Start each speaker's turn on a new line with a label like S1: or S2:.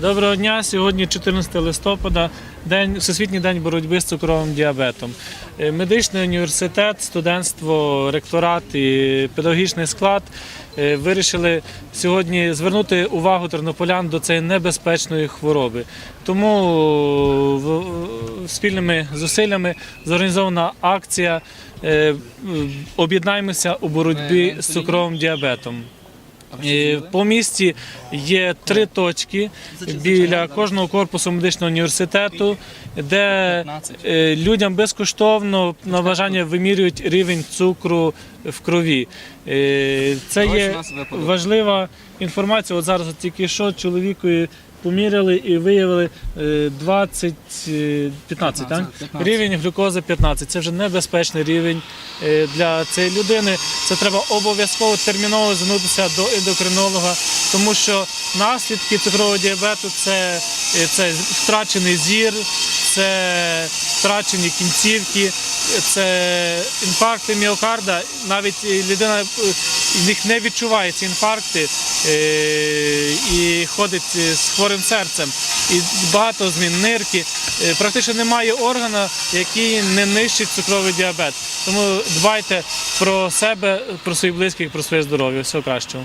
S1: Доброго дня. Сьогодні 14 листопада, день Всесвітній день боротьби з цукровим діабетом. Е, Медичний університет, студентство, ректорат і педагогічний склад е, вирішили сьогодні звернути увагу тернополян до цієї небезпечної хвороби. Тому спільними зусиллями зорганізована акція е, Об'єднаймося у боротьбі з цукровим діабетом. Е, По місті є три точки біля кожного корпусу медичного університету, де е, людям безкоштовно на бажання вимірюють рівень цукру в крові. Е, Це є важлива інформація. От зараз от тільки що чоловікові поміряли і виявили е, 20, е, 15, так?
S2: 15.
S1: рівень глюкози 15. Це вже небезпечний рівень е, для цієї людини. Це треба обов'язково терміново звернутися до ендокринолога, тому що наслідки цукрового діабету це, е, це втрачений зір, це втрачені кінцівки, це інфаркти міокарда. Навіть е, людина їх не відчуває ці інфаркти ходить е, з хворим серцем. І багато змін нирки. Е, Практично немає органу, який не нищить цукровий діабет. Тому дбайте про себе, про своїх близьких, про своє здоров'я. Всього кращого.